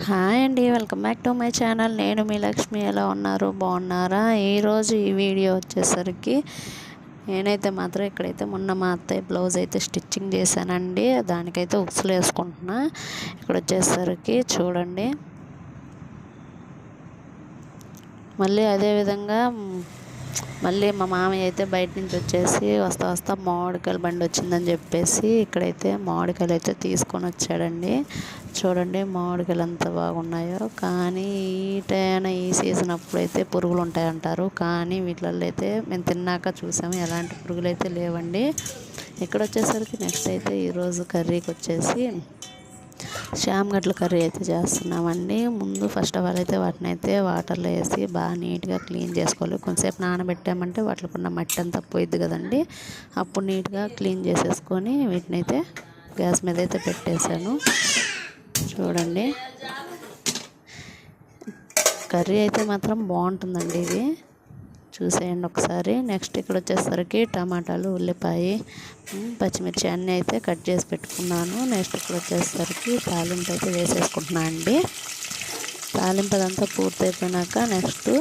Hi అండి welcome back to my channel. నేను మీ లక్ష్మి. ఎలా ఉన్నారు? బాగున్నారా? ఈరోజు ఈ వీడియో వచ్చేసరికి నేనైతే మాత్రం ఇక్కడైతే మొన్న మా అత్తయ్య బ్లౌజ్ అయితే స్టిచ్చింగ్ చేశానండి. దానికైతే ఉక్సులు వేసుకుంటున్నా. ఇక్కడ వచ్చేసరికి చూడండి. మళ్ళీ అదేవిధంగా మళ్ళీ మా మామయ్య అయితే బయట నుంచి వచ్చేసి వస్తా వస్తా మామిడికాయల బండి వచ్చిందని చెప్పేసి ఇక్కడైతే మామిడికాయలు అయితే తీసుకొని వచ్చాడండి. చూడండి మామిడికాయలు ఎంత బాగున్నాయో. కానీ ఈ టైన ఈ సీజన్ అప్పుడైతే పురుగులు ఉంటాయంటారు. కానీ వీటిల్లో అయితే మేము తిన్నాక చూసాము ఎలాంటి పురుగులు అయితే లేవండి. ఇక్కడ వచ్చేసరికి నెక్స్ట్ అయితే ఈరోజు కర్రీకి వచ్చేసి శ్యామ్ కర్రీ అయితే చేస్తున్నామండి. ముందు ఫస్ట్ ఆఫ్ ఆల్ అయితే వాటిని అయితే వాటర్లో వేసి బాగా నీట్గా క్లీన్ చేసుకోవాలి. కొంతసేపు నానబెట్టామంటే వాటికి ఉన్న మట్టి అంతా పోయిద్ది కదండి. అప్పుడు నీట్గా క్లీన్ చేసేసుకొని వీటిని అయితే గ్యాస్ మీద అయితే పెట్టేశాను. చూడండి. కర్రీ అయితే మాత్రం బాగుంటుందండి ఇది. చూసేయండి ఒకసారి. నెక్స్ట్ ఇక్కడ వచ్చేసరికి టమాటాలు ఉల్లిపాయ పచ్చిమిర్చి అన్నీ అయితే కట్ చేసి పెట్టుకున్నాను. నెక్స్ట్ ఇక్కడ వచ్చేసరికి తాలింపు అయితే వేసేసుకుంటున్నాను అండి. తాలింపు అదంతా పూర్తయిపోయినాక నెక్స్ట్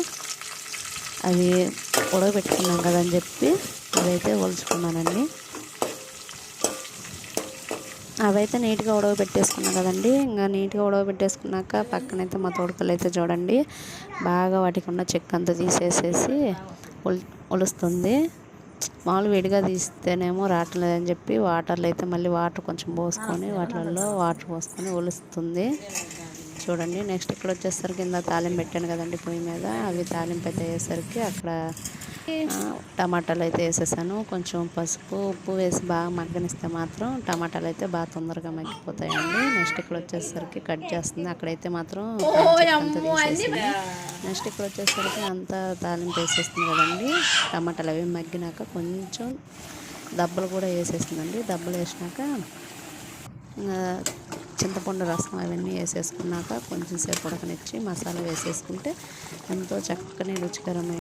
అవి ఉడకబెట్టుకున్నాం కదని చెప్పి అదైతే ఒలుచుకున్నానండి. అవైతే నీట్గా ఉడవ పెట్టేసుకున్నా కదండి. ఇంకా నీట్గా ఉడవ పెట్టేసుకున్నాక పక్కనైతే మా తోడుకలు అయితే చూడండి. బాగా వాటికి ఉన్న చెక్క అంతా తీసేసేసి ఒల్ ఒలుస్తుంది. మామూలు వేడిగా తీస్తేనేమో రావట్లేదని చెప్పి వాటర్లో అయితే మళ్ళీ వాటర్ కొంచెం పోసుకొని వాటిలలో వాటర్ పోసుకొని ఒలుస్తుంది. చూడండి. నెక్స్ట్ ఇక్కడ వచ్చేసరికి కింద తాలింపు పెట్టాను కదండి పొయ్యి మీద. అవి తాలింపు అయితే అయ్యేసరికి అక్కడ టమాటాలు అయితే వేసేసాను. కొంచెం పసుపు ఉప్పు వేసి బాగా మగ్గనిస్తే మాత్రం టమాటాలు అయితే బాగా తొందరగా మగ్గిపోతాయండి. నెక్స్ట్ ఇక్కడ వచ్చేసరికి కట్ చేస్తుంది. అక్కడైతే మాత్రం నెక్స్ట్ ఇక్కడ వచ్చేసరికి అంతా తాలింపు వేసేస్తుంది కదండి. టమాటాలు అవి మగ్గినాక కొంచెం దెబ్బలు కూడా వేసేస్తుందండి. దెబ్బలు వేసినాక చింతపండు రసం అవన్నీ వేసేసుకున్నాక కొంచెం సేపు ఉడకనిచ్చి మసాలా వేసేసుకుంటే ఎంతో చక్కని రుచికరమైన